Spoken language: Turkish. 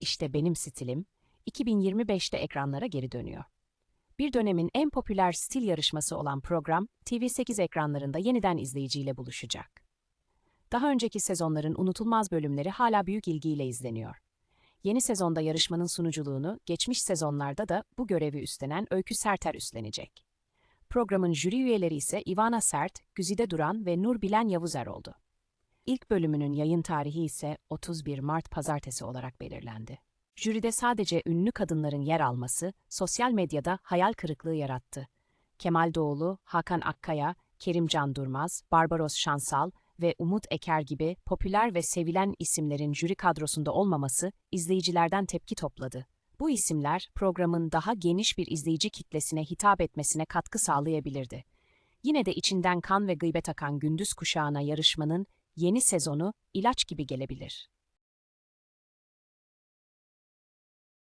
İşte benim stilim 2025'te ekranlara geri dönüyor. Bir dönemin en popüler stil yarışması olan program TV8 ekranlarında yeniden izleyiciyle buluşacak. Daha önceki sezonların unutulmaz bölümleri hala büyük ilgiyle izleniyor. Yeni sezonda yarışmanın sunuculuğunu geçmiş sezonlarda da bu görevi üstlenen Öykü Serter üstlenecek. Programın jüri üyeleri ise Ivana Sert, Güzide Duran ve Nur Bilen Yavuzer oldu. İlk bölümünün yayın tarihi ise 31 Mart pazartesi olarak belirlendi. Jüride sadece ünlü kadınların yer alması sosyal medyada hayal kırıklığı yarattı. Kemal Doğulu, Hakan Akkaya, Kerimcan Durmaz, Barbaros Şansal ve Umut Eker gibi popüler ve sevilen isimlerin jüri kadrosunda olmaması izleyicilerden tepki topladı. Bu isimler programın daha geniş bir izleyici kitlesine hitap etmesine katkı sağlayabilirdi. Yine de içinden kan ve gıybet akan gündüz kuşağına yarışmanın yeni sezonu ilaç gibi gelebilir.